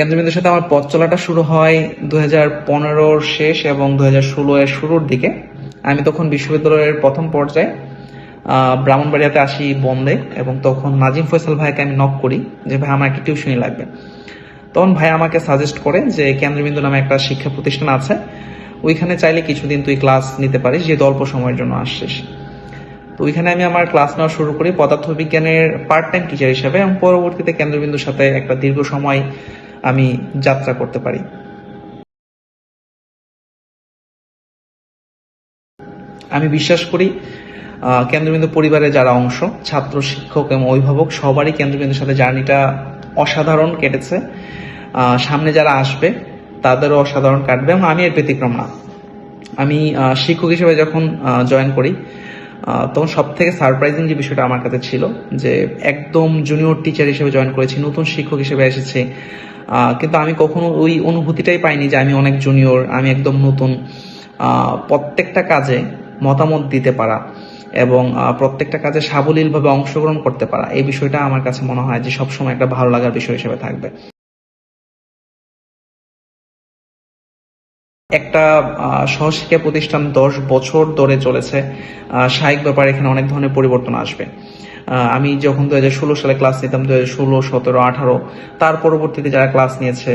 কেন্দ্রবিন্দুর সাথে আমার পথ চলাটা শুরু হয় দু হাজার শেষ এবং দু হাজার ষোলো এর শুরুর দিকে। আমি তখন বিশ্ববিদ্যালয়ের প্রথম পর্যায়ে ব্রাহ্মণবাড়িয়াতে আসি বন্ধে এবং তখন নাজিম ফয়সাল ভাইকে আমি নক করি যে, ভাই, আমার একটা টিউশনি লাগবে। তখন ভাই আমাকে সাজেস্ট করে যে, কেন্দ্রবিন্দু নামে একটা শিক্ষা প্রতিষ্ঠান আছে, ওইখানে চাইলে কিছুদিন তুই ক্লাস নিতে পারিস, যেহেতু অল্প সময়ের জন্য আসছিস। তো ওইখানে আমি আমার ক্লাস নেওয়া শুরু করি পদার্থবিজ্ঞানের পার্ট টাইম টিচার হিসাবে এবং পরবর্তীতে কেন্দ্রবিন্দুর সাথে একটা দীর্ঘ সময় আমি যাত্রা করতে পারি। আমি বিশ্বাস করি কেন্দ্রবিন্দু পরিবারের যারা অংশ, ছাত্র, শিক্ষক এবং অভিভাবক, সবারই কেন্দ্রবিন্দুর সাথে জার্নিটা অসাধারণ কেটেছে। সামনে যারা আসবে, তাদেরও অসাধারণ কাটবে এবং আমি এর ব্যতিক্রম না। আমি শিক্ষক হিসেবে যখন জয়েন করি তখন সব থেকে সারপ্রাইজিং যে বিষয়টা আমার কাছে ছিল, যে একদম জুনিয়র টিচার হিসেবে জয়েন করেছি, নতুন শিক্ষক হিসেবে এসেছি কিন্তু আমি কখনো ওই অনুভূতিটাই পাইনি যে আমি অনেক জুনিয়র আমি একদম নতুন। প্রত্যেকটা কাজে মতামত দিতে পারা এবং প্রত্যেকটা কাজে সাবলীলভাবে অংশগ্রহণ করতে পারা, এই বিষয়টা আমার কাছে মনে হয় যে সবসময় একটা ভালো লাগার বিষয় হিসেবে থাকবে। একটা সহশিক্ষা প্রতিষ্ঠান দশ বছর ধরে চলেছে সাহিক ব্যাপারে এখানে অনেক ধরনের পরিবর্তন আসবে। আমি যখন দু হাজার ষোলো সালে ক্লাস নিতাম দু হাজার ষোলো, সতেরো, আঠারো, তার পরবর্তীতে যারা ক্লাস নিয়েছে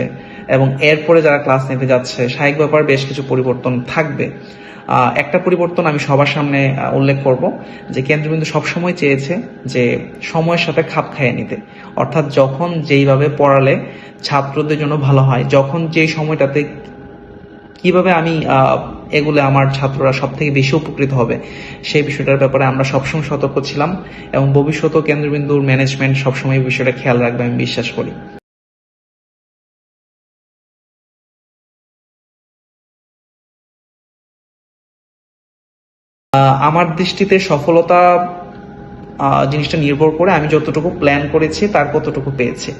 এবং এরপরে যারা ক্লাস নিতে যাচ্ছে সাহিক ব্যাপার বেশ কিছু পরিবর্তন থাকবে। একটা পরিবর্তন আমি সবার সামনে উল্লেখ করব যে কেন্দ্রবিন্দু সবসময় চেয়েছে যে সময়ের সাথে খাপ খাইয়ে নিতে। অর্থাৎ যখন যেইভাবে পড়ালে ছাত্রদের জন্য ভালো হয়, যখন যেই সময়টাতে কীভাবে আমি এগুলো আমার ছাত্ররা সব থেকে বেশি উপকৃত হবে। সেই বিষয়টার ব্যাপারে আমরা সবসময় সতর্ক ছিলাম এবং ভবিষ্যতেও কেন্দ্রবিন্দুর ম্যানেজমেন্ট সবসময় এই বিষয়টা খেয়াল রাখবে, আমি বিশ্বাস করি। আমার দৃষ্টিতে সফলতা জিনিসটা নির্ভর করে আমি যতটুকু প্ল্যান করেছি তার কতটুকু পেয়েছি।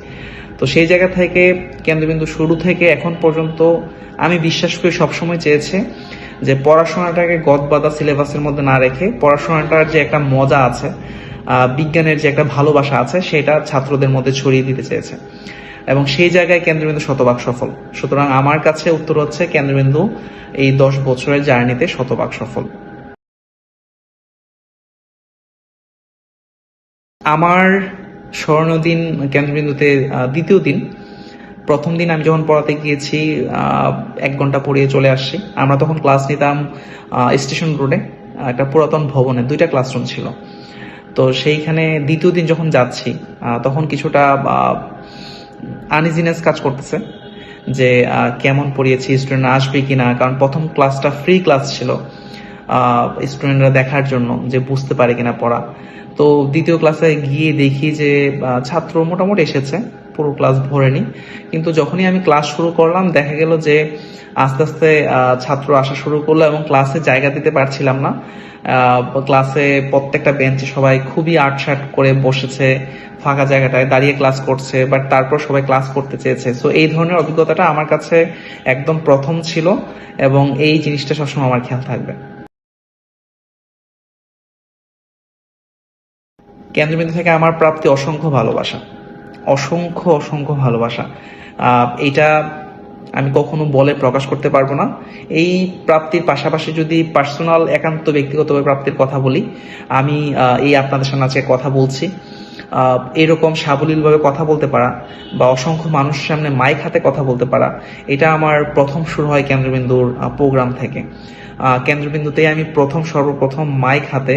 তো সেই জায়গা থেকে, কেন্দ্রবিন্দু শুরু থেকে এখন পর্যন্ত আমি বিশ্বাস করি সবসময় চেয়েছে যে পড়াশোনাটাকে গদবাদা সিলেবাসের মধ্যে না রেখে পড়াশোনাটার যে একটা মজা আছে বিজ্ঞানের যে একটা ভালোবাসা আছে, সেটা ছাত্রদের মধ্যে ছড়িয়ে দিতে চেয়েছে। এবং সেই জায়গায় কেন্দ্রবিন্দু শতভাগ সফল। সুতরাং আমার কাছে উত্তর হচ্ছে কেন্দ্রবিন্দু এই দশ বছরের জার্নিতে শতভাগ সফল। আমার স্বর্ণদিন কেন্দ্রবিন্দুতে দ্বিতীয় দিন প্রথম দিন আমি যখন পড়াতে গিয়েছি এক ঘণ্টা পড়িয়ে চলে আসছি আমরা তখন ক্লাস নিতাম স্টেশন রোডে একটা পুরাতন ভবনে, দুইটা ক্লাসরুম ছিল। তো সেইখানে দ্বিতীয় দিন যখন যাচ্ছি তখন কিছুটা আনইজিনেস কাজ করতেছে যে কেমন পড়িয়েছি স্টুডেন্ট আসবে কিনা, কারণ প্রথম ক্লাসটা ফ্রি ক্লাস ছিল স্টুডেন্টরা দেখার জন্য যে বুঝতে পারে কিনা পড়া। তো দ্বিতীয় ক্লাসে গিয়ে দেখি যে ছাত্র মোটামুটি এসেছে, পুরো ক্লাস ভরেনি। কিন্তু যখনই আমি ক্লাস শুরু করলাম, দেখা গেল যে আস্তে আস্তে ছাত্র আসা শুরু করল এবং ক্লাসে জায়গা দিতে পারছিলাম না। ক্লাসে প্রত্যেকটা বেঞ্চে সবাই খুবই আটসাট করে বসেছে, ফাঁকা জায়গাটায় দাঁড়িয়ে ক্লাস করছে বাট তারপর সবাই ক্লাস করতে চেয়েছে। সো এই ধরনের অভিজ্ঞতাটা আমার কাছে একদম প্রথম ছিল এবং এই জিনিসটা সবসময় আমার খেয়াল থাকবে। কেন্দ্রবিন্দু থেকে আমার প্রাপ্তি অসংখ্য ভালোবাসা। অসংখ্য অসংখ্য ভালোবাসা। এটা আমি কখনো বলে প্রকাশ করতে পারব না। এই প্রাপ্তির পাশাপাশি যদি পার্সোনাল, একান্ত ব্যক্তিগতভাবে প্রাপ্তির কথা বলি, আমি এই আপনাদের সামনে আজকে কথা বলছি। এরকম সাবলীলভাবে কথা বলতে পারা বা অসংখ্য মানুষের সামনে মাইক হাতে কথা বলতে পারা, এটা আমার প্রথম শুরু হয় কেন্দ্রবিন্দুর প্রোগ্রাম থেকে। কেন্দ্রবিন্দুতে আমি প্রথম, সর্বপ্রথম মাইক হাতে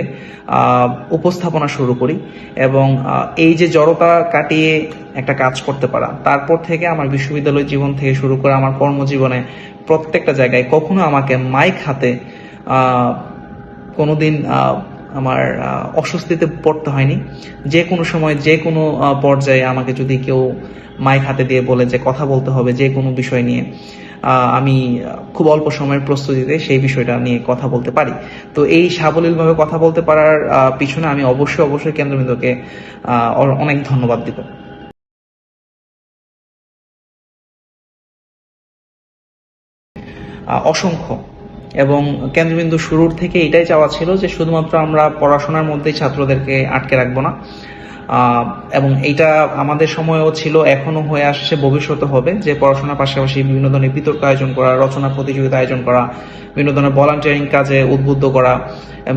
উপস্থাপনা শুরু করি এবং এই যে জড়তা কাটিয়ে একটা কাজ করতে পারা, তারপর থেকে আমার বিশ্ববিদ্যালয় জীবন থেকে শুরু করে আমার কর্মজীবনে প্রত্যেকটা জায়গায় কখনো আমাকে মাইক হাতে কোনোদিন আমার অস্বস্তিতে পড়তে হয়নি। যে কোনো সময়, যে কোনো পর্যায়ে আমাকে যদি কেউ মাইক হাতে দিয়ে বলে যে কথা বলতে হবে যে কোনো বিষয় নিয়ে আমি খুব অল্প সময়ের প্রস্তুতিতে সেই বিষয়টা নিয়ে কথা বলতে পারি। তো এই সাবলীলভাবে কথা বলতে পারার পিছনে আমি অবশ্যই অবশ্যই কেন্দ্রবিন্দুকে অনেক ধন্যবাদ দিব। অসংখ্য। এবং কেন্দ্রবিন্দু শুরুর থেকে এটাই চাওয়া ছিল যে শুধুমাত্র আমরা পড়াশোনার মধ্যেই ছাত্রদেরকে আটকে রাখব না। এবং এটা আমাদের সময়ও ছিল এখনও হয়ে আসছে, ভবিষ্যতে হবে। যে পড়াশোনার পাশাপাশি বিভিন্ন ধরনের বিতর্ক আয়োজন করা, রচনা প্রতিযোগিতা আয়োজন করা, বিভিন্ন ধরনের ভলান্টিয়ারিং কাজে উদ্বুদ্ধ করা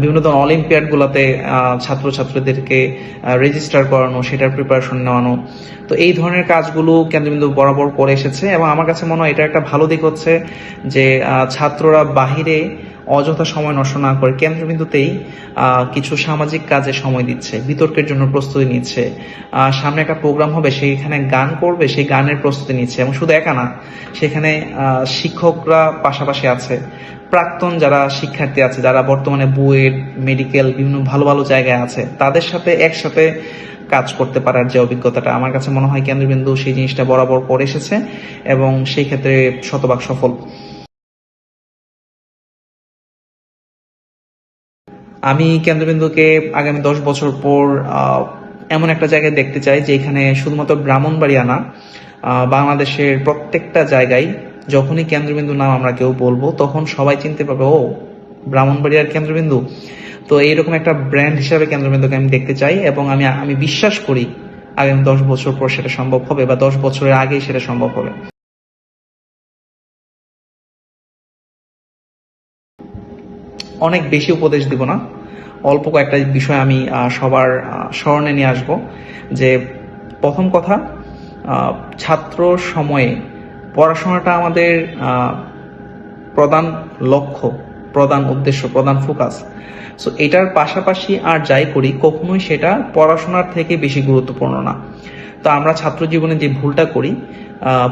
বিভিন্ন ধরনের অলিম্পিয়াড গুলাতে ছাত্রছাত্রীদেরকে রেজিস্টার করানো, সেটার প্রিপারেশন নেওয়ানো। তো এই ধরনের কাজগুলো কেন্দ্রবিন্দু বরাবর করে এসেছে, এবং আমার কাছে মনে হয় এটা একটা ভালো দিক হচ্ছে যে ছাত্ররা বাহিরে অযথা সময় নষ্ট না করে কেন্দ্রবিন্দুতেই কিছু সামাজিক কাজে সময় দিচ্ছে, বিতর্কের জন্য প্রস্তুতি নিচ্ছে। সামনে একটা প্রোগ্রাম হবে, সেইখানে গান করবে, সেই গানের প্রস্তুতি নিচ্ছে। এবং শুধু একা না, সেখানে শিক্ষকরা পাশাপাশি আছে। প্রাক্তন যারা শিক্ষার্থী আছে, যারা বর্তমানে বুয়েট, মেডিকেল, বিভিন্ন ভালো ভালো জায়গায় আছে, তাদের সাথে একসাথে কাজ করতে পারার যে অভিজ্ঞতাটা, আমার কাছে মনে হয় কেন্দ্রবিন্দু সেই জিনিসটা বরাবর করে এসেছে এবং সেই ক্ষেত্রে শতভাগ সফল। আমি কেন্দ্রবিন্দুকে আগামী দশ বছর পর এমন একটা জায়গায় দেখতে চাই যেখানে শুধুমাত্র ব্রাহ্মণবাড়িয়া না বাংলাদেশের প্রত্যেকটা জায়গায় যখনই কেন্দ্রবিন্দু নাম আমরা কেউ বলব, তখন সবাই চিনতে পারবে, ও, ব্রাহ্মণবাড়িয়ার কেন্দ্রবিন্দু। তো এইরকম একটা ব্র্যান্ড হিসাবে কেন্দ্রবিন্দুকে আমি দেখতে চাই এবং আমি আমি বিশ্বাস করি আগামী দশ বছর পর সেটা সম্ভব হবে বা দশ বছরের আগেই সেটা সম্ভব হবে। অনেক বেশি উপদেশ দিব না। অল্প কয়েকটা বিষয় আমি সবার স্মরণে নিয়ে আসব। যে প্রথম কথা ছাত্র সময়ে পড়াশোনাটা আমাদের প্রধান লক্ষ্য, প্রধান উদ্দেশ্য, প্রধান ফোকাস। সো এটার পাশাপাশি আর যাই করি, কখনোই সেটা পড়াশোনার থেকে বেশি গুরুত্বপূর্ণ না। তো আমরা ছাত্র জীবনে যে ভুলটা করি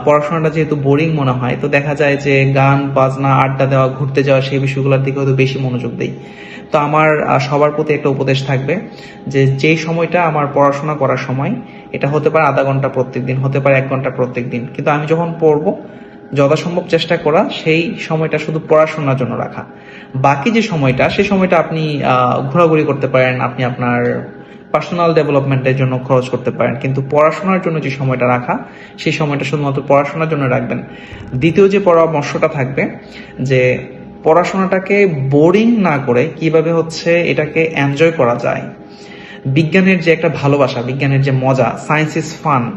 পড়াশোনাটা যেহেতু বোরিং মনে হয়, তো দেখা যায় যে গান, বাজনা, আড্ডা দেওয়া, ঘুরতে যাওয়া, সেই বিষয়গুলোর দিকে হয়তো বেশি মনোযোগ দেই। তো আমার সবার প্রতি একটা উপদেশ থাকবে যে যেই সময়টা আমার পড়াশোনা করার সময়, এটা হতে পারে আধা ঘণ্টা প্রত্যেক দিন হতে পারে এক ঘণ্টা প্রত্যেক দিন কিন্তু আমি যখন পড়ব, যথাসম্ভব চেষ্টা করা, সেই সময়টা শুধু পড়াশোনার জন্য রাখা। বাকি যে সময়টা সেই সময়টা আপনি ঘোরাঘুরি করতে পারেন, আপনি আপনার পার্সোনাল ডেভেলপমেন্টের জন্য খরচ করতে পারেন। কিন্তু পড়াশোনার জন্য যে সময়টা রাখা, সেই সময়টা শুধুমাত্র পড়াশোনার জন্য রাখবেন। দ্বিতীয় যে পরামর্শটা থাকবে, যে পড়াশোনাটাকে বোরিং না করে কীভাবে হচ্ছে এটাকে এনজয় করা যায়। বিজ্ঞানের যে একটা ভালোবাসা, বিজ্ঞানের যে মজা সায়েন্স ইজ ফান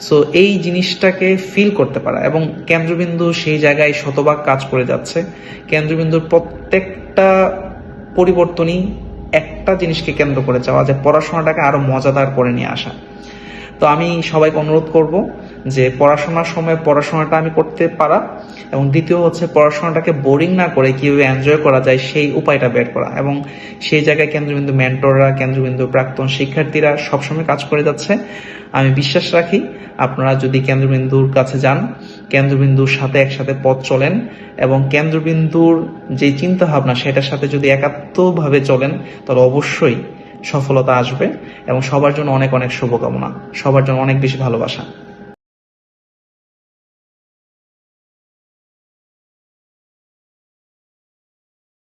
সো এই জিনিসটাকে ফিল করতে পারা। এবং কেন্দ্রবিন্দু সেই জায়গায় শতভাগ কাজ করে যাচ্ছে। কেন্দ্রবিন্দুর প্রত্যেকটা পরিবর্তনই একটা জিনিসকে কেন্দ্র করে যাওয়া যে পড়াশোনাটাকে আরও মজাদার করে নিয়ে আসা। তো আমি সবাইকে অনুরোধ করব যে পড়াশোনার সময় পড়াশোনাটা আমি করতে পারা এবং দ্বিতীয় হচ্ছে পড়াশোনাটাকে বোরিং না করে কীভাবে এনজয় করা যায় সেই উপায়টা বের করা এবং সেই জায়গায় কেন্দ্রবিন্দু মেন্টররা কেন্দ্রবিন্দু প্রাক্তন শিক্ষার্থীরা সবসময় কাজ করে যাচ্ছে। আমি বিশ্বাস রাখি আপনারা যদি কেন্দ্রবিন্দুর কাছে যান, কেন্দ্রবিন্দুর সাথে একসাথে পথ চলেন এবং কেন্দ্রবিন্দুর যে চিন্তা ভাবনা সেটার সাথে যদি একাত্মভাবে চলেন, তাহলে অবশ্যই সফলতা আসবে এবং সবার জন্য অনেক অনেক শুভকামনা সবার জন্য অনেক বেশি ভালোবাসা।